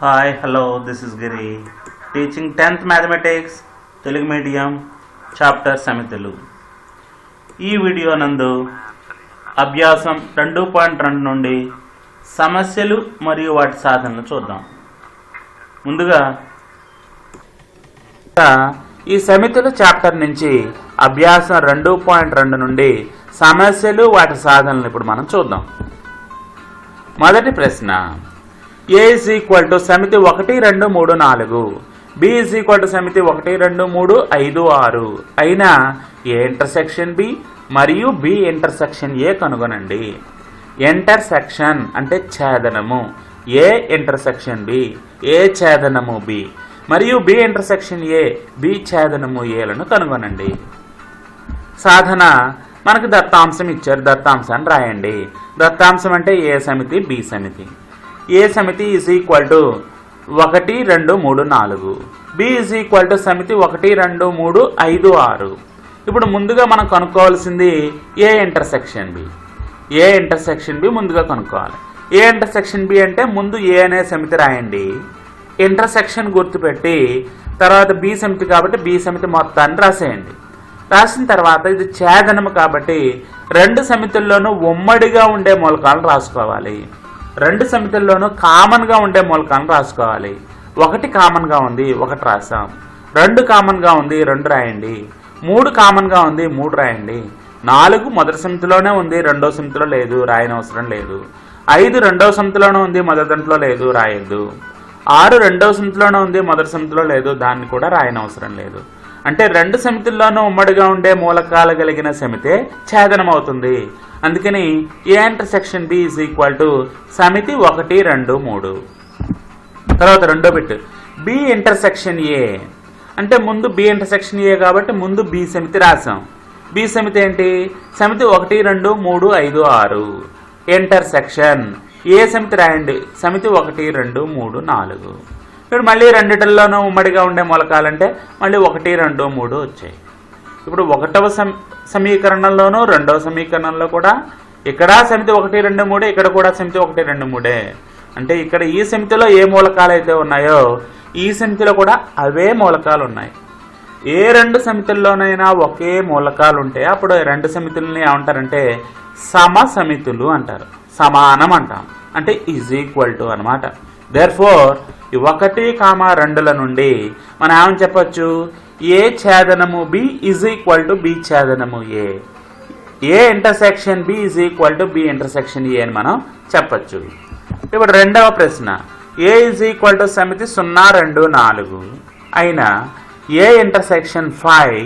Hi hello this is Giri teaching tenth mathematics Telugu medium chapter సమితులు ఈ video నందు అభ్యాసం రెండు పాయింట్ రెండు నుండి సమస్యలు మరియు వాటి సాధనలు చూద్దాం. ముందుగా ఈ సమితులు చాప్టర్ నుంచి అభ్యాసం రెండు పాయింట్ రెండు నుండి సమస్యలు వాటి సాధనలు ఇప్పుడు మనం చూద్దాం. మొదటి ప్రశ్న ఏ ఇస్ ఈక్వల్ టు సమితి ఒకటి రెండు మూడు నాలుగు. బి ఈజ్ ఈక్వల్ టు సమితి ఒకటి రెండు మూడు ఐదు ఆరు. అయినా ఏ ఇంటర్సెక్షన్ బి మరియు బి ఇంటర్సెక్షన్ ఏ కనుగొనండి. ఇంటర్సెక్షన్ అంటే ఛేదనము. ఏ ఇంటర్సెక్షన్ బి ఏ ఛేదనము బి మరియు బి ఇంటర్సెక్షన్ ఏ బి ఛేదనము ఏలను కనుగొనండి. సాధన మనకు దత్తాంశం ఇచ్చారు. దత్తాంశాన్ని రాయండి. దత్తాంశం అంటే ఏ సమితి బి సమితి. ఏ సమితి ఈజ్ ఈక్వల్ టు ఒకటి రెండు మూడు నాలుగు. బి ఈజ్ ఈక్వల్ టు సమితి ఒకటి రెండు మూడు ఐదు ఆరు. ఇప్పుడు ముందుగా మనం కనుక్కోవాల్సింది A intersection B A intersection B ముందుగా కనుక్కోవాలి. ఏ ఇంటర్సెక్షన్ బి అంటే ముందు ఏ అనే సమితి రాయండి. ఇంటర్సెక్షన్ గుర్తుపెట్టి తర్వాత బి సమితి కాబట్టి బి సమితి మొత్తాన్ని రాసేయండి. రాసిన తర్వాత ఇది ఛేదనము కాబట్టి రెండు సమితుల్లోనూ ఉమ్మడిగా ఉండే మూలకాలను రాసుకోవాలి. రెండు సమితుల్లోనూ కామన్గా ఉండే మూలకాలను రాసుకోవాలి. ఒకటి కామన్గా ఉంది ఒకటి రాసాం. రెండు కామన్గా ఉంది రెండు రాయండి. మూడు కామన్గా ఉంది మూడు రాయండి. నాలుగు మొదటి సమితిలోనే ఉంది రెండో సమితిలో లేదు రాయనవసరం లేదు. ఐదు రెండవ సమితిలోనే ఉంది మొదటి దాంట్లో లేదు రాయొద్దు. ఆరు రెండవ సమితిలోనే ఉంది మొదటి సమితిలో లేదు దాన్ని కూడా రాయనవసరం లేదు. అంటే రెండు సమితుల్లోనూ ఉమ్మడిగా ఉండే మూలకాలు కలిగిన సమితే ఛేదనమవుతుంది. అందుకని A intersection B is equal to సమితి ఒకటి రెండు మూడు. తర్వాత రెండో బిట్. బి ఇంటర్సెక్షన్ ఏ. అంటే ముందు బి ఇంటర్సెక్షన్ ఏ కాబట్టి ముందు బి సమితి రాసాం. బి సమితి ఏంటి? సమితి ఒకటి రెండు మూడు ఐదు ఆరు. ఇంటర్సెక్షన్ ఏ సమితి రాయండి? సమితి ఒకటి రెండు మూడు నాలుగు. ఇప్పుడు మళ్ళీ రెండిటిల్లోనూ ఉమ్మడిగా ఉండే మూలకాలంటే మళ్ళీ ఒకటి రెండు మూడు వచ్చాయి. ఇప్పుడు ఒకటవ సమ సమీకరణంలోనూ రెండవ సమీకరణంలో కూడా ఇక్కడ సమితి ఒకటి రెండు మూడు ఇక్కడ కూడా సమితి ఒకటి రెండు మూడే. అంటే ఇక్కడ ఈ సమితిలో ఏ మూలకాలు అయితే ఉన్నాయో ఈ సమితిలో కూడా అవే మూలకాలు ఉన్నాయి ఏ రెండు సమితుల్లోనైనా ఒకే మూలకాలు ఉంటే అప్పుడు రెండు సమితుల్ని ఏమంటారంటే సమ సమితులు అంటారు. సమానం అంటాం. అంటే ఈజ్ ఈక్వల్ టు అనమాట దేర్ ఫోర్ ఒకటి కామా రెండుల నుండి మనం ఏమని చెప్పచ్చు? A ఛేదనము B is equal to B ఛేదనము A A intersection B is equal to B intersection A అని మనం చెప్పచ్చు. ఇప్పుడు రెండవ ప్రశ్న. ఏ ఈజ్ ఈక్వల్ టు సమితి సున్నా రెండు నాలుగు. అయినా ఏ ఇంటర్సెక్షన్ ఫైవ్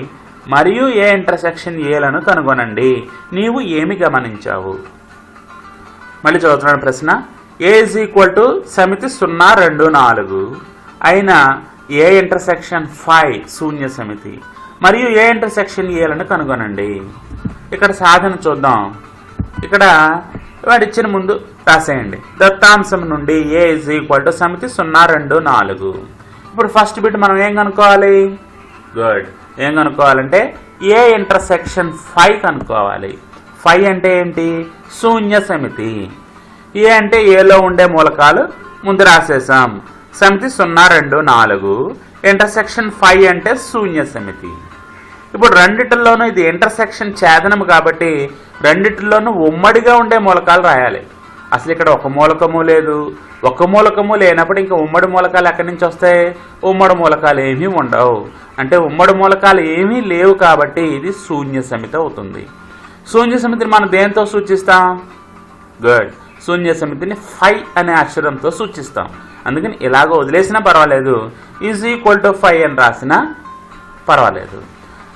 మరియు ఏ ఇంటర్సెక్షన్ ఏలను కనుగొనండి. నీవు ఏమి గమనించావు? మళ్ళీ చదువుతున్నాను ప్రశ్న. ఏ ఇజ్ ఈక్వల్ టు సమితి సున్నా రెండు నాలుగు. అయినా ఏ ఇంటర్సెక్షన్ ఫైవ్ శూన్య సమితి. మరియు ఏ ఇంటర్సెక్షన్ ఏలను కనుగొనండి. ఇక్కడ సాధన చూద్దాం. ఇక్కడ వాడు ఇచ్చిన ముందు రాసేయండి. దత్తాంశం నుండి ఏ ఇజ్ ఈక్వల్ టు సమితి సున్నా రెండు నాలుగు. ఇప్పుడు ఫస్ట్ బిట్ మనం ఏం కనుక్కోవాలి? గుడ్ ఏం కనుక్కోవాలంటే ఏ ఇంటర్సెక్షన్ ఫైవ్ కనుక్కోవాలి. ఫైవ్ అంటే ఏంటి? శూన్య సమితి. ఏ అంటే ఏలో ఉండే మూలకాలు ముందు రాసేసాం సమితి సున్నా రెండు నాలుగు. ఇంటర్సెక్షన్ ఫైవ్ అంటే శూన్య సమితి. ఇప్పుడు రెండిటిల్లోనూ ఇది ఇంటర్సెక్షన్ ఛేదనము కాబట్టి రెండిటిల్లోనూ ఉమ్మడిగా ఉండే మూలకాలు రాయాలి. అసలు ఇక్కడ ఒక మూలకము లేదు. ఒక మూలకము లేనప్పుడు ఇంకా ఉమ్మడి మూలకాలు ఎక్కడి నుంచి వస్తాయి? ఉమ్మడి మూలకాలు ఏమీ ఉండవు. అంటే ఉమ్మడి మూలకాలు ఏమీ లేవు కాబట్టి ఇది శూన్య సమితి అవుతుంది. శూన్య సమితిని మనం దేంతో సూచిస్తాం? గుడ్. శూన్య సమితిని ఫై అనే అక్షరంతో సూచిస్తాం. అందుకని ఇలాగ వదిలేసినా పర్వాలేదు. ఈజ్ ఈక్వల్ టు ఫైవ్ అని రాసినా పర్వాలేదు.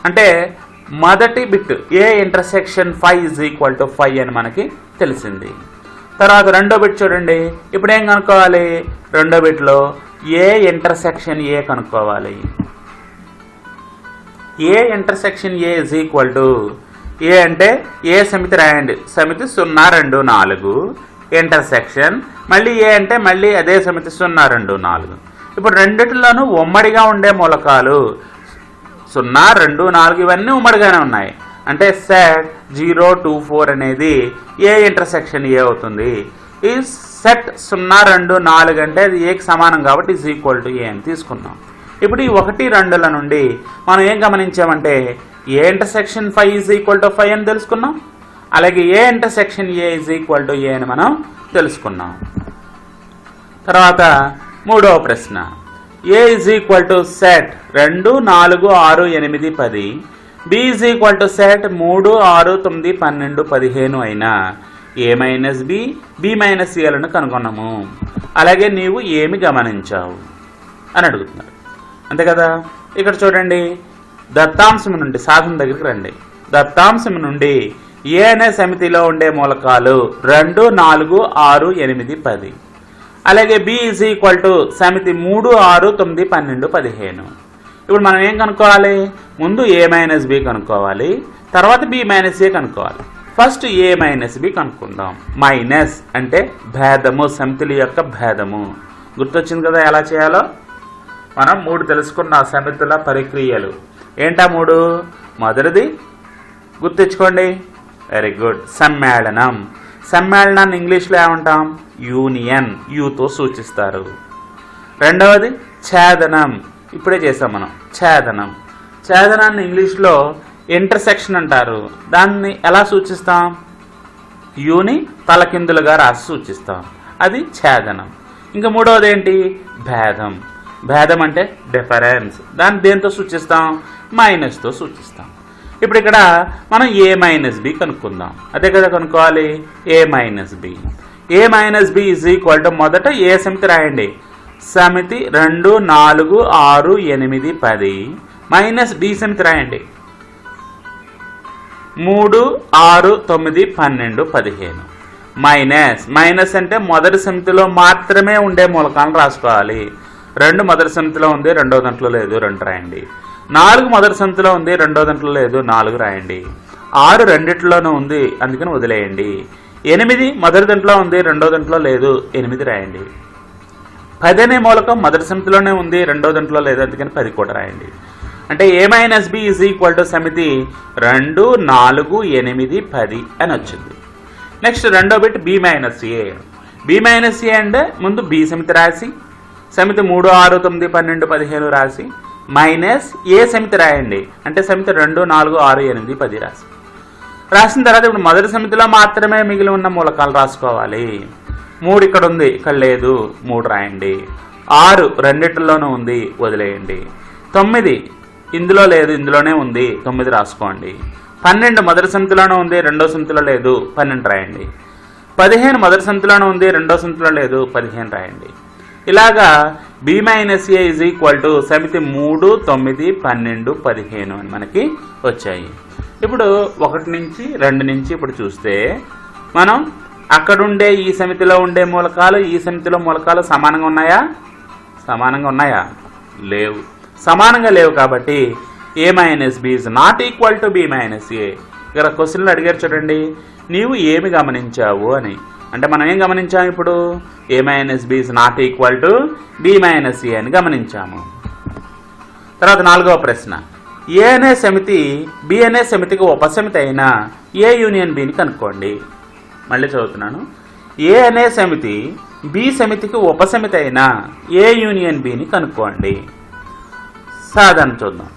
అంటే మొదటి bit A intersection five is equal to five అని మనకి తెలిసింది. తర్వాత రెండో బిట్ చూడండి. ఇప్పుడు ఏం కనుక్కోవాలి? రెండో బిట్లో ఏ ఇంటర్సెక్షన్ ఏ కనుక్కోవాలి? A intersection A is equal to? A అంటే ఏ సమితి రాయండి. సమితి సున్నా రెండు నాలుగు. ఇంటర్సెక్షన్ మళ్ళీ ఏ అంటే మళ్ళీ అదే సమితి సున్నా రెండు నాలుగు. ఇప్పుడు రెండిటిలోనూ ఉమ్మడిగా ఉండే మూలకాలు సున్నా రెండు నాలుగు ఇవన్నీ ఉమ్మడిగానే ఉన్నాయి. అంటే సెట్ జీరో టూ ఫోర్ అనేది ఏ ఇంటర్సెక్షన్ ఏ అవుతుంది? ఈ సెట్ సున్నా రెండు నాలుగు అంటే అది ఏకి సమానం కాబట్టి ఇస్ ఈక్వల్ టు ఏ అని తీసుకున్నాం. ఇప్పుడు ఈ ఒకటి రెండుల నుండి మనం ఏం గమనించామంటే A intersection five is equal to five అని తెలుసుకున్నాం? అలాగే A intersection A is equal to A అని మనం తెలుసుకున్నాం. తర్వాత మూడవ ప్రశ్న. A is equal to set రెండు నాలుగు ఆరు ఎనిమిది పది. B is equal to set మూడు ఆరు తొమ్మిది పన్నెండు పదిహేను అయినా A minus B B minus ఏలను కనుగొన్నాము అలాగే నీవు ఏమి గమనించావు అని అడుగుతున్నారు. అంతే కదా? ఇక్కడ చూడండి. దత్తాంశం నుండి సాధన దగ్గరికి రండి. దత్తాంశం నుండి ఏ సమితిలో ఉండే మూలకాలు రెండు నాలుగు ఆరు ఎనిమిది పది. అలాగే బి ఈజ్ ఈక్వల్ టు సమితి మూడు ఆరు తొమ్మిది పన్నెండు పదిహేను. ఇప్పుడు మనం ఏం కనుక్కోవాలి? ముందు ఏ మైనస్ బి కనుక్కోవాలి తర్వాత బి మైనస్ ఏ కనుక్కోవాలి. ఫస్ట్ ఏ మైనస్ బి కనుక్కుందాం. మైనస్ అంటే భేదము సమితుల యొక్క భేదము. గుర్తొచ్చింది కదా ఎలా చేయాలో? మనం మూడు తెలుసుకున్న సమితుల పరిక్రియలు. ఏంటా మూడు? మొదటిది గుర్తించుకోండి. వెరీ గుడ్ సమ్మేళనం. సమ్మేళనాన్ని ఇంగ్లీష్లో ఏమంటాం? యూనియన్. యూతో సూచిస్తారు. రెండవది ఛేదనం. ఇప్పుడే చేసాం మనం. ఛేదనం. ఛేదనాన్ని ఇంగ్లీష్లో ఇంటర్సెక్షన్ అంటారు. దాన్ని ఎలా సూచిస్తాం? యూని తలకిందులుగా రాసి సూచిస్తాం. అది ఛేదనం. ఇంకా మూడవది ఏంటి? భేదం. భేదం అంటే డిఫరెన్స్ దాన్ని దేంతో సూచిస్తాం? మైనస్తో సూచిస్తాం. ఇప్పుడు ఇక్కడ మనం ఏ మైనస్ బి కనుక్కుందాం. అదే కదా కనుక్కోవాలి? A minus B A minus B is equal to మొదట ఏ సమితి రాయండి. సమితి రెండు నాలుగు ఆరు ఎనిమిది పది. మైనస్ బి సమితి రాయండి. మూడు ఆరు తొమ్మిది పన్నెండు పదిహేను. మైనస్ మైనస్ అంటే మొదటి సమితిలో మాత్రమే ఉండే మూలకాలను రాసుకోవాలి. రెండు మొదటి సమితిలో ఉంది రెండో దాంట్లో లేదు రెండు రాయండి. నాలుగు మొదటి సమితిలో ఉంది రెండో దాంట్లో లేదు నాలుగు రాయండి. ఆరు రెండిట్లోనూ ఉంది అందుకని వదిలేయండి. ఎనిమిది మొదటి దాంట్లో ఉంది రెండో దాంట్లో లేదు ఎనిమిది రాయండి. పది అనే మూలకం మొదటి సమితిలోనే ఉంది రెండో దాంట్లో లేదు అందుకని పది కూడా రాయండి. అంటే A minus B is equal to సమితి రెండు నాలుగు ఎనిమిది పది అని వచ్చింది. నెక్స్ట్ రెండో bit B minus A B minus A అంటే ముందు బి సమితి రాసి సమితి మూడు ఆరు తొమ్మిది పన్నెండు పదిహేను రాసి మైనస్ ఏ సమితి రాయండి? అంటే సమితి రెండు నాలుగు ఆరు ఎనిమిది పది రాసి. రాసిన తర్వాత ఇప్పుడు మొదటి సమితిలో మాత్రమే మిగిలి ఉన్న మూలకాలు రాసుకోవాలి. మూడు ఇక్కడ ఉంది ఇక్కడ లేదు మూడు రాయండి. ఆరు రెండిట్లోనూ ఉంది వదిలేయండి. తొమ్మిది ఇందులో లేదు ఇందులోనే ఉంది తొమ్మిది రాసుకోండి. పన్నెండు మొదటి సమితిలోనే ఉంది రెండో సమితిలో లేదు పన్నెండు రాయండి. పదిహేను మొదటి సమితిలోనే ఉంది రెండో సమితిలో లేదు పదిహేను రాయండి. ఇలాగా B minus A is equal to సమితి మూడు తొమ్మిది పన్నెండు పదిహేను అని మనకి వచ్చాయి. ఇప్పుడు ఒకటి నుంచి రెండు నుంచి ఇప్పుడు చూస్తే మనం అక్కడుండే ఈ సమితిలో ఉండే మూలకాలు ఈ సమితిలో మూలకాలు సమానంగా ఉన్నాయా? సమానంగా ఉన్నాయా? లేవు. సమానంగా లేవు కాబట్టి A minus B is not equal to B minus A ఇక్కడ క్వశ్చన్లు అడిగారు చూడండి. నీవు ఏమి గమనించావు అని. అంటే మనం ఏం గమనించాము ఇప్పుడు? A minus B is not equal to B minus A అని గమనించాము. తర్వాత నాలుగవ ప్రశ్న. ఏ అనే సమితి బి అనే సమితికి ఉపసమితి అయినా ఏ యూనియన్ బిని కనుక్కోండి. మళ్ళీ చదువుతున్నాను. ఏ అనే సమితి బి సమితికి ఉపసమితి అయినా ఏ యూనియన్ బిని కనుక్కోండి. సాధన చూద్దాం.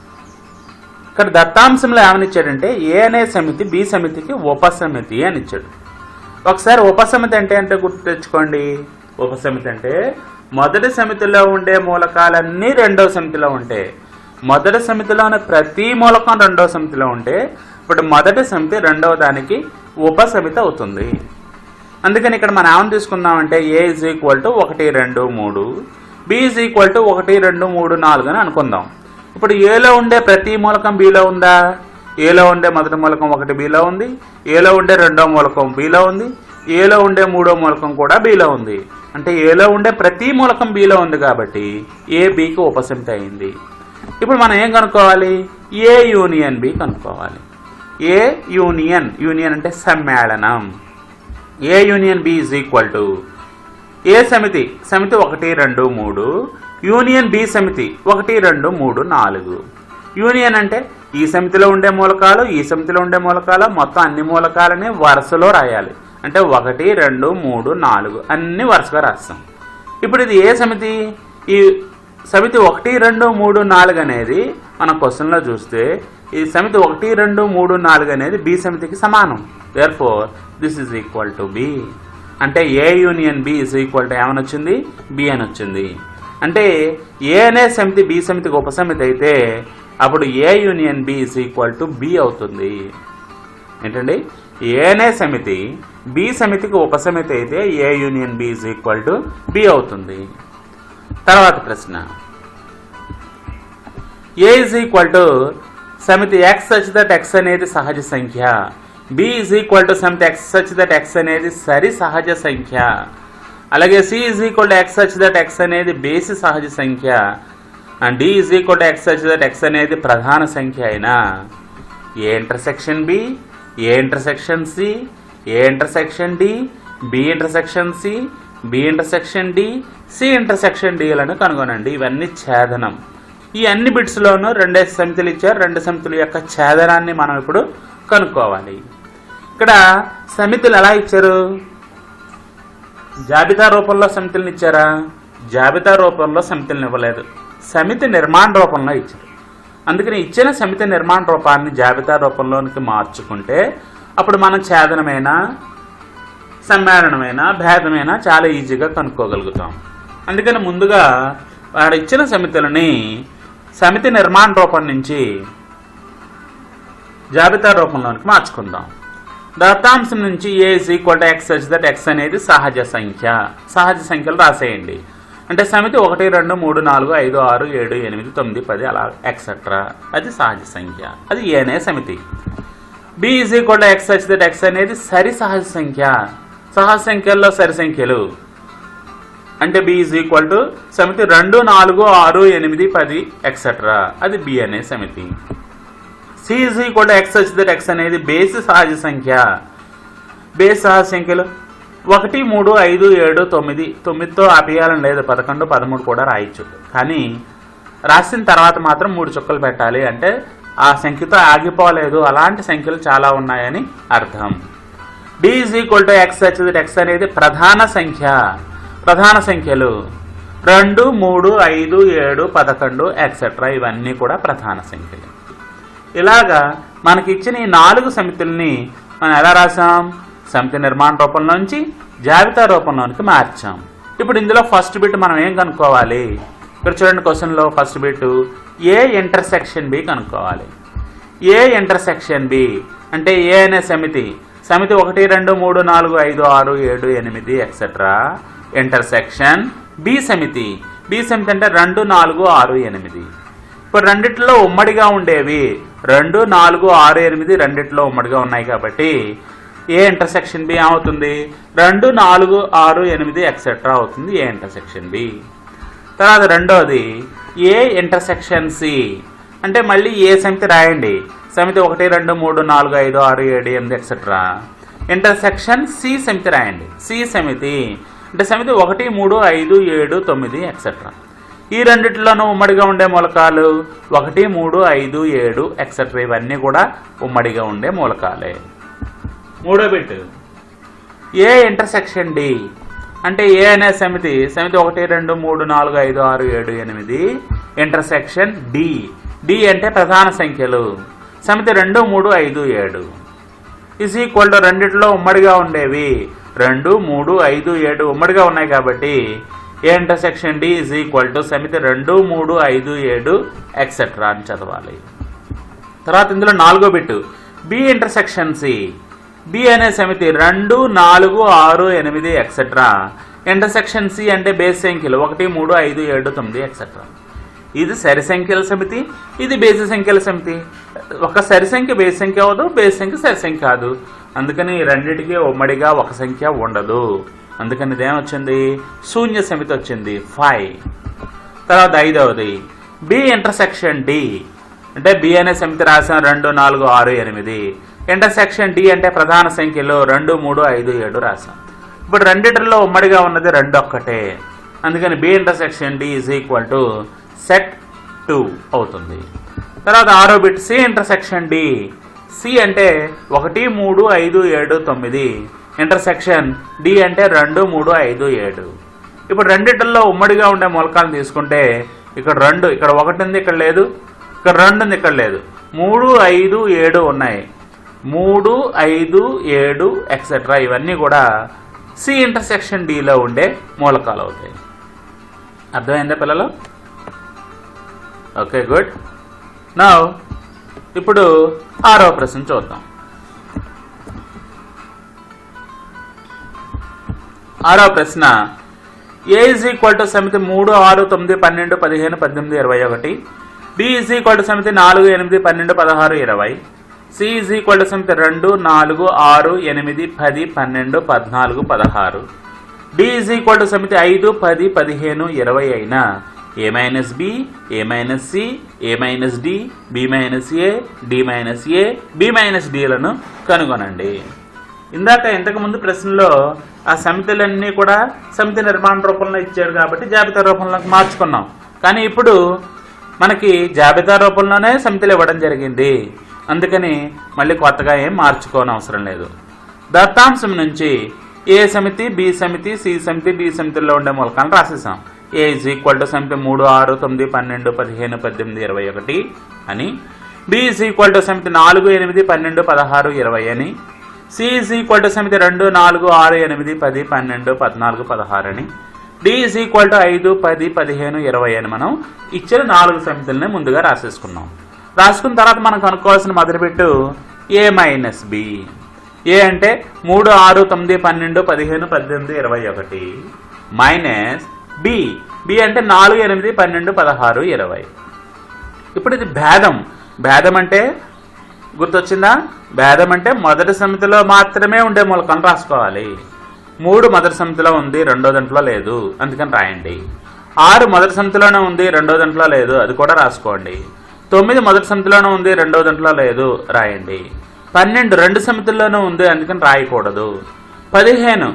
ఇక్కడ దత్తాంశంలో ఏమనిచ్చాడంటే ఏ అనే సమితి బి సమితికి ఉపసమితి అని ఇచ్చాడు. ఒకసారి ఉపసమితి అంటే అంటే గుర్తు తెచ్చుకోండి. ఉపసమితి అంటే? మొదటి సమితిలో ఉండే మూలకాలన్నీ రెండో సమితిలో ఉంటాయి మొదటి సమితిలోని ప్రతి మూలకం రెండో సమితిలో ఉంటే ఇప్పుడు మొదటి సమితి రెండవ దానికి ఉపసమితి అవుతుంది. అందుకని ఇక్కడ మనం ఏమని తీసుకుందామంటే ఏ ఇజ్ ఈక్వల్ టు ఒకటి రెండు మూడు. బి ఇజ్ ఈక్వల్ టు ఒకటి రెండు మూడు నాలుగు అని అనుకుందాం. ఇప్పుడు ఏలో ఉండే ప్రతి మూలకం బిలో ఉందా? ఏలో ఉండే మొదటి మూలకం ఒకటి బీలో ఉంది ఏలో ఉండే రెండో మూలకం బీలో ఉంది ఏలో ఉండే మూడో మూలకం కూడా బీలో ఉంది. అంటే ఏలో ఉండే ప్రతి మూలకం బీలో ఉంది కాబట్టి ఏ బీకి ఉపసమితి అయింది. ఇప్పుడు మనం ఏం కనుక్కోవాలి? ఏ యూనియన్ బి కనుక్కోవాలి. ఏ యూనియన్ యూనియన్ అంటే సమ్మేళనం. A union B is equal to A సమితి? సమితి ఒకటి రెండు మూడు. యూనియన్ బి సమితి ఒకటి రెండు మూడు నాలుగు. యూనియన్ అంటే ఈ సమితిలో ఉండే మూలకాలు ఈ సమితిలో ఉండే మూలకాలు మొత్తం అన్ని మూలకాలని వరుసలో రాయాలి. అంటే ఒకటి రెండు మూడు నాలుగు అన్ని వరుసగా రాస్తాం. ఇప్పుడు ఇది ఏ సమితి? ఈ సమితి ఒకటి రెండు మూడు నాలుగు అనేది మన క్వశ్చన్లో చూస్తే ఈ సమితి ఒకటి రెండు మూడు నాలుగు అనేది బి సమితికి సమానం. Therefore this is equal to B అంటే A union B is equal to ఏమని వచ్చింది? బి అని వచ్చింది. అంటే ఏ అనే సమితి బి సమితికి ఉపసమితి అయితే అప్పుడు A union B is equal to B అవుతుంది. ఏంటండి? ఏ సమితి బి సమితికి ఉపసమితి అయితే A union B is equal to B అవుతుంది. తర్వాత ప్రశ్న. ఏ ఇజ్ ఈక్వల్ టు సమితి ఎక్స్ సచ్ దట్ ఎక్స్ అనేది సహజ సంఖ్య. బి ఇజ్ ఈక్వల్ టు సమితి ఎక్స్ సచ్ దట్ ఎక్స్ అనేది సరి సహజ సంఖ్య. అలాగే C is equal to X such that X అనేది బేసి సహజ సంఖ్య. And D is equal to X such that X అనేది ప్రధాన సంఖ్య అయినా A intersection B A intersection C A intersection D B intersection C B intersection D C intersection డిలను కనుగొనండి. ఇవన్నీ ఛేదనం. ఈ అన్ని బిట్స్లోనూ రెండే సమితులు ఇచ్చారు. రెండు సమితుల యొక్క ఛేదనాన్ని మనం ఇప్పుడు కనుక్కోవాలి. ఇక్కడ సమితులు ఎలా ఇచ్చారు? జాబితా రూపంలో సమితులను ఇచ్చారా? జాబితా రూపంలో సమితులను ఇవ్వలేదు. సమితి నిర్మాణ రూపంలో ఇచ్చారు. అందుకని ఇచ్చిన సమితి నిర్మాణ రూపాన్ని జాబితా రూపంలోనికి మార్చుకుంటే అప్పుడు మనం ఛేదనమైన సమ్మేళనమైన భేదమైన చాలా ఈజీగా కనుక్కోగలుగుతాం. అందుకని ముందుగా వాడు ఇచ్చిన సమితులని సమితి నిర్మాణ రూపం నుంచి జాబితా రూపంలోనికి మార్చుకుందాం. దత్తాంశం నుంచి A is equal to X that X అనేది సహజ సంఖ్య. సహజ సంఖ్యలు రాసేయండి. అంటే సమితి ఒకటి రెండు మూడు నాలుగు ఐదు ఆరు ఏడు ఎనిమిది తొమ్మిది పది అలా ఎక్సెట్రా అది సహజ సంఖ్య. అది ఏనే సమితి. B is equal to X that X అనేది సరి సహజ సంఖ్య. సహజ సంఖ్యల్లో సరి సంఖ్యలు. అంటే బి ఈజ్ ఈక్వల్ టు సమితి రెండు నాలుగు ఆరు ఎనిమిది పది ఎక్సెట్రా అది బి అనే సమితి. C is equal to X that X అనేది బేసి సహజ సంఖ్య. బేస్ సహజ సంఖ్యలు. ఒకటి మూడు ఐదు ఏడు తొమ్మిది. తొమ్మిదితో ఆపేయాలని లేదు పదకొండు పదమూడు కూడా రాయొచ్చు. కానీ రాసిన తర్వాత మాత్రం మూడు చుక్కలు పెట్టాలి అంటే ఆ సంఖ్యతో ఆగిపోలేదు. అలాంటి సంఖ్యలు చాలా ఉన్నాయని అర్థం. D is equal to X వచ్చేది ఎక్స్ అనేది ప్రధాన సంఖ్య. ప్రధాన సంఖ్యలు రెండు మూడు ఐదు ఏడు పదకొండు ఎక్సెట్రా ఇవన్నీ కూడా ప్రధాన సంఖ్యలు. ఇలాగా మనకి ఇచ్చిన ఈ నాలుగు సమితుల్ని మనం ఎలా రాసాం సమితి నిర్మాణ రూపంలోంచి జాబితా రూపంలోనికి మార్చాం. ఇప్పుడు ఇందులో ఫస్ట్ బిట్ మనం ఏం కనుక్కోవాలి? ఇక్కడ చూడండి క్వశ్చన్లో first bit A intersection B కనుక్కోవాలి? ఏ ఇంటర్సెక్షన్ బి అంటే ఏ అనే సమితి సమితి ఒకటి రెండు మూడు నాలుగు ఐదు ఆరు ఏడు ఎనిమిది ఎక్సెట్రా ఇంటర్సెక్షన్ బి సమితి బి సమితి అంటే రెండు నాలుగు ఆరు ఎనిమిది. ఇప్పుడు రెండిట్లో ఉమ్మడిగా ఉండేవి. రెండు నాలుగు ఆరు ఎనిమిది రెండిట్లో ఉమ్మడిగా ఉన్నాయి కాబట్టి ఏ ఇంటర్సెక్షన్ బి ఏమవుతుంది రెండు నాలుగు ఆరు ఎనిమిది ఎక్సెట్రా అవుతుంది ఏ ఇంటర్సెక్షన్ బి తర్వాత రెండోది ఏ ఇంటర్సెక్షన్ సి అంటే మళ్ళీ ఏ సమితి రాయండి? సమితి ఒకటి రెండు మూడు నాలుగు ఐదు ఆరు ఏడు ఎనిమిది ఎక్సెట్రా ఇంటర్సెక్షన్ సి సమితి రాయండి. సి సమితి అంటే సమితి ఒకటి మూడు ఐదు ఏడు తొమ్మిది ఎక్సెట్రా ఈ రెండిట్లోనూ ఉమ్మడిగా ఉండే మూలకాలు ఒకటి మూడు ఐదు ఏడు ఎక్సెట్రా ఇవన్నీ కూడా ఉమ్మడిగా ఉండే మూలకాలే. మూడో బిట్. ఏ ఇంటర్సెక్షన్ డి అంటే ఏ అనే సమితి సమితి ఒకటి రెండు మూడు నాలుగు ఐదు ఆరు ఏడు ఎనిమిది. ఇంటర్సెక్షన్ డి డి అంటే ప్రధాన సంఖ్యలు. సమితి రెండు మూడు ఐదు ఏడు. ఇస్ ఈక్వల్ టు రెండిట్లో ఉమ్మడిగా ఉండేవి. రెండు మూడు ఐదు ఏడు ఉమ్మడిగా ఉన్నాయి కాబట్టి A intersection D is equal to సమితి రెండు మూడు ఐదు ఏడు ఎక్సెట్రా అని చదవాలి. తర్వాత ఇందులో నాలుగో bit B intersection C B అనే సమితి రెండు నాలుగు ఆరు ఎనిమిది ఎక్సెట్రా ఇంటర్సెక్షన్ సి అంటే బేస్ సంఖ్యలు ఒకటి మూడు ఐదు ఏడు తొమ్మిది ఎక్సెట్రా ఇది సరి సంఖ్యల సమితి ఇది బేసి సంఖ్యల సమితి. ఒక సరి సంఖ్య బేస్ సంఖ్య అవ్వదు బేస్ సంఖ్య సరి సంఖ్య కాదు. అందుకని రెండిటికి ఉమ్మడిగా ఒక సంఖ్య ఉండదు. అందుకని ఇదేమొచ్చింది శూన్య సమితి వచ్చింది. ఫైవ్ తర్వాత ఐదవది. బి ఇంటర్సెక్షన్ డి అంటే బి అనే సమితి రాసిన రెండు నాలుగు ఆరు ఎనిమిది. ఇంటర్సెక్షన్ డి అంటే ప్రధాన సంఖ్యలో రెండు మూడు ఐదు ఏడు రాసాం ఇప్పుడు రెండిటిలో ఉమ్మడిగా ఉన్నది రెండు ఒక్కటే అందుకని B intersection D is equal to set two అవుతుంది. తర్వాత ఆరో bit C intersection D. C అంటే ఒకటి మూడు ఐదు ఏడు తొమ్మిది. ఇంటర్సెక్షన్ డి అంటే రెండు మూడు ఐదు ఏడు. ఇప్పుడు రెండిటిల్లో ఉమ్మడిగా ఉండే మూలకాలను తీసుకుంటే ఇక్కడ రెండు ఇక్కడ ఒకటి ఉంది ఇక్కడ లేదు. ఇక్కడ రెండు ఉంది ఇక్కడ లేదు. మూడు ఐదు ఏడు ఉన్నాయి. మూడు ఐదు ఏడు ఎక్సెట్రా ఇవన్నీ కూడా సి ఇంటర్సెక్షన్ డిలో ఉండే మూలకాలు అవుతాయి. అర్థమైందా పిల్లలు? ఓకే గుడ్ నా ఇప్పుడు ఆరో ప్రశ్న చూద్దాం. ఆరో ప్రశ్న ఏ ఈజ్ ఈక్వల్ టు సమితి మూడు ఆరు తొమ్మిది పన్నెండు పదిహేను పద్దెనిమిది ఇరవై ఒకటి. బి ఈజ్ ఈక్వల్ టు సమితి నాలుగు ఎనిమిది పన్నెండు పదహారు ఇరవై. సి ఇజ్ ఈక్వల్ టు సమితి రెండు నాలుగు ఆరు ఎనిమిది పది పన్నెండు పద్నాలుగు పదహారు. డి ఇజ్ ఈక్వల్ టు సమితి ఐదు పది పదిహేను ఇరవై అయినా. A minus B A minus C A minus D B minus A D minus A B minus డిలను కనుగొనండి. ఇందాక ఇంతకుముందు ప్రశ్నలో ఆ సమితులన్నీ కూడా సమితి నిర్మాణ రూపంలో ఇచ్చారు కాబట్టి జాబితా రూపంలోకి మార్చుకున్నాం. కానీ ఇప్పుడు మనకి జాబితా రూపంలోనే సమితులు ఇవ్వడం జరిగింది. అందుకని మళ్ళీ కొత్తగా ఏం మార్చుకోని అవసరం లేదు. దత్తాంశం నుంచి ఏ సమితి బి సమితి సి సమితి డి సమితిలో ఉండే మూలకాలను రాసేసాం ఏ ఇజ్ ఈక్వల్ టు సమితి మూడు ఆరు తొమ్మిది పన్నెండు పదిహేను పద్దెనిమిది ఇరవై ఒకటి అని. బి ఇజ్ ఈక్వల్ టు సమితి నాలుగు ఎనిమిది పన్నెండు పదహారు ఇరవై అని. సి ఇజ్ ఈక్వల్ టు సమితి రెండు నాలుగు ఆరు ఎనిమిది పది పన్నెండు పద్నాలుగు పదహారు అని. డి ఇజ్ ఈక్వల్ టు ఐదు పది పదిహేను ఇరవై అని మనం ఇచ్చిన నాలుగు సమితులనే ముందుగా రాసేసుకున్నాం. రాసుకున్న తర్వాత మనం కనుక్కోవాల్సిన మొదలుపెట్టు ఏ మైనస్ బి ఏ అంటే మూడు ఆరు తొమ్మిది పన్నెండు పదిహేను పద్దెనిమిది ఇరవై ఒకటి. మైనస్ బి బి అంటే నాలుగు ఎనిమిది పన్నెండు పదహారు ఇరవై. ఇప్పుడు ఇది భేదం. భేదం అంటే గుర్తొచ్చిందా? భేదం అంటే మొదటి సమితిలో మాత్రమే ఉండే మూలకం రాసుకోవాలి. మూడు మొదటి సమితిలో ఉంది రెండో దాంట్లో లేదు. అందుకని రాయండి. ఆరు మొదటి సమితిలోనే ఉంది రెండో దాంట్లో లేదు. అది కూడా రాసుకోండి. తొమ్మిది మొదటి సమితిలోనే ఉంది రెండవ దాంట్లో లేదు రాయండి. పన్నెండు రెండు సమితుల్లోనూ ఉంది అందుకని రాయకూడదు. పదిహేను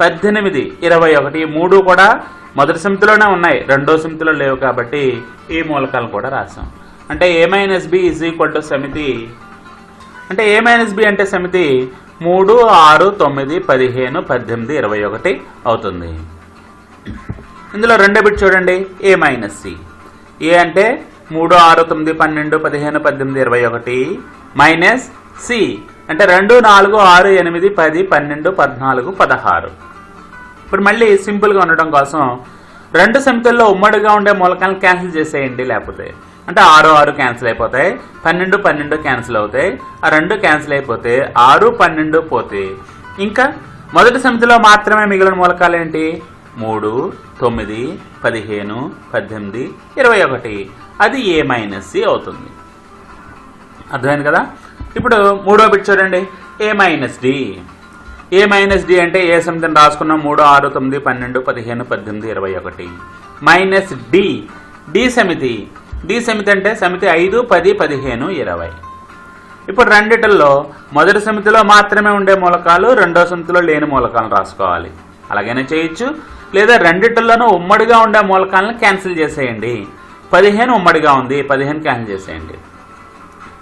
పద్దెనిమిది ఇరవై ఒకటి మూడు కూడా మొదటి సమితిలోనే ఉన్నాయి రెండో సమితిలో లేవు కాబట్టి ఈ మూలకాలను కూడా రాసాం. అంటే A minus B is equal to సమితి అంటే ఏ మైనస్ బి అంటే సమితి మూడు ఆరు తొమ్మిది పదిహేను పద్దెనిమిది ఇరవై ఒకటి అవుతుంది. ఇందులో రెండో బిట్ చూడండి ఏ మైనస్ సి ఏ అంటే మూడు ఆరు తొమ్మిది పన్నెండు పదిహేను పద్దెనిమిది ఇరవై ఒకటి. Minus C. అంటే రెండు నాలుగు ఆరు ఎనిమిది పది పన్నెండు పద్నాలుగు పదహారు. ఇప్పుడు మళ్ళీ సింపుల్గా ఉండడం కోసం రెండు సంఖ్యల్లో ఉమ్మడిగా ఉండే మూలకాలను క్యాన్సిల్ చేసేయండి లేకపోతే. అంటే ఆరు ఆరు క్యాన్సిల్ అయిపోతాయి. పన్నెండు పన్నెండు క్యాన్సిల్ అవుతాయి. ఆ రెండు క్యాన్సిల్ అయిపోతే ఆరు పన్నెండు పోతే. ఇంకా మొదటి సమితిలో మాత్రమే మిగిలిన మూలకాలు ఏంటి? మూడు తొమ్మిది పదిహేను పద్దెనిమిది ఇరవై ఒకటి. అది ఏ మైనస్ సి అవుతుంది? అర్థమైంది కదా? ఇప్పుడు మూడో బిట్ చూడండి. A minus D A minus D అంటే ఏ సమితిని రాసుకున్నాం? మూడు ఆరు తొమ్మిది పన్నెండు పదిహేను పద్దెనిమిది ఇరవై ఒకటి. మైనస్ డి డి సమితి. డి సమితి అంటే సమితి ఐదు పది పదిహేను ఇరవై. ఇప్పుడు రెండిటిల్లో మొదటి సమితిలో మాత్రమే ఉండే మూలకాలు రెండో సమితిలో లేని మూలకాలను రాసుకోవాలి. అలాగైనా చేయొచ్చు. లేదా రెండిటిల్లోనూ ఉమ్మడిగా ఉండే మూలకాలను క్యాన్సిల్ చేసేయండి. పదిహేను ఉమ్మడిగా ఉంది పదిహేను క్యాన్సిల్ చేసేయండి.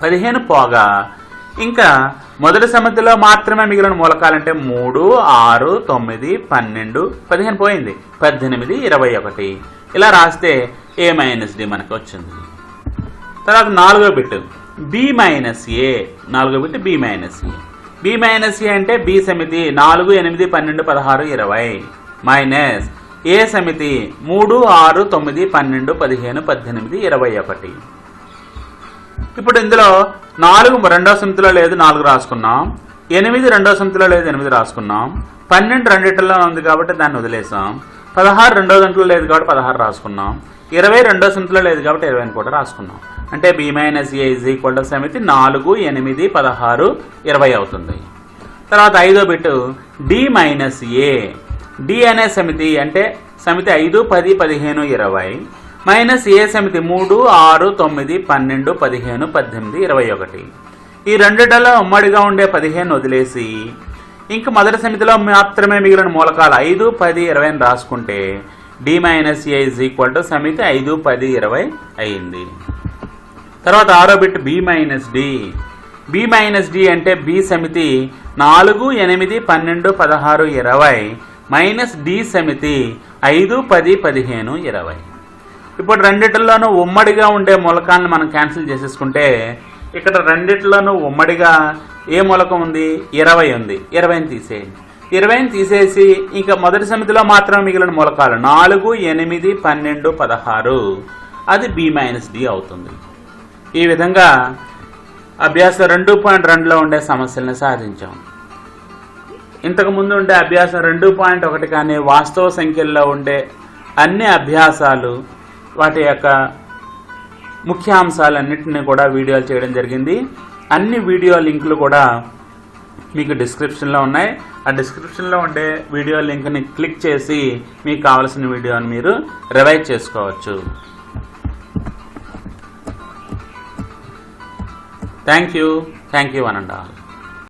పదిహేను పోగా ఇంకా మొదటి సమితిలో మాత్రమే మిగిలిన మూలకాలంటే మూడు ఆరు తొమ్మిది పన్నెండు పదిహేను పోయింది. పద్దెనిమిది ఇరవై ఒకటి. ఇలా రాస్తే ఏ మైనస్ డి మనకు వచ్చింది. తర్వాత నాలుగో బిట్ బి మైనస్ ఏ నాలుగో bit B minus A B minus A అంటే బి సమితి. నాలుగు ఎనిమిది పన్నెండు పదహారు ఇరవై. మైనస్ ఏ సమితి? మూడు ఆరు తొమ్మిది పన్నెండు పదిహేను పద్దెనిమిది ఇరవై ఒకటి. ఇప్పుడు ఇందులో నాలుగు రెండో సమితిలో లేదు నాలుగు రాసుకున్నాం. ఎనిమిది రెండో సమితిలో లేదు ఎనిమిది రాసుకున్నాం. పన్నెండు రెండిట్లో ఉంది కాబట్టి దాన్ని వదిలేసాం. పదహారు రెండో గంటలో లేదు కాబట్టి పదహారు రాసుకున్నాం. ఇరవై రెండో సమితిలో లేదు కాబట్టి ఇరవై కూడా రాసుకున్నాం. అంటే B minus A is equal to సమితి నాలుగు ఎనిమిది పదహారు ఇరవై అవుతుంది. తర్వాత ఐదో bit D minus A D అనే సమితి అంటే సమితి ఐదు పది పదిహేను ఇరవై. మైనస్ ఏ సమితి మూడు ఆరు తొమ్మిది పన్నెండు పదిహేను పద్దెనిమిది ఇరవై ఒకటి. ఈ రెండిటలో ఉమ్మడిగా ఉండే పదిహేను వదిలేసి ఇంక మొదటి సమితిలో మాత్రమే మిగిలిన మూలకాలు ఐదు పది ఇరవై అని రాసుకుంటే D minus A is equal to సమితి ఐదు పది ఇరవై అయింది. తర్వాత ఆరో bit B minus D B minus D అంటే బి సమితి నాలుగు ఎనిమిది పన్నెండు పదహారు ఇరవై. మైనస్ డి సమితి ఐదు పది పదిహేను ఇరవై. ఇప్పుడు రెండిటిలోనూ ఉమ్మడిగా ఉండే మూలకాలను మనం క్యాన్సిల్ చేసేసుకుంటే ఇక్కడ రెండిటిలోనూ ఉమ్మడిగా ఏ మూలకం ఉంది? ఇరవై ఉంది. ఇరవైని తీసేయండి. ఇరవైని తీసేసి ఇంకా మొదటి సమితిలో మాత్రం మిగిలిన మూలకాలు నాలుగు ఎనిమిది పన్నెండు పదహారు. అది బి మైనస్ డి అవుతుంది. ఈ విధంగా అభ్యాసం రెండు పాయింట్ రెండులో ఉండే సమస్యలను సాధించాం. ఇంతకు ముందు ఉండే అభ్యాసం రెండు పాయింట్ ఒకటి కానీ వాస్తవ సంఖ్యల్లో ఉండే అన్ని అభ్యాసాలు వాటి యొక్క ముఖ్యాంశాలన్నింటినీ కూడా వీడియోలు చేయడం జరిగింది. అన్ని వీడియో లింకులు కూడా మీకు డిస్క్రిప్షన్లో ఉన్నాయి. ఆ డిస్క్రిప్షన్లో ఉండే వీడియో లింక్ని క్లిక్ చేసి మీకు కావాల్సిన వీడియోని మీరు రివైజ్ చేసుకోవచ్చు. Thank you. Thank you one and all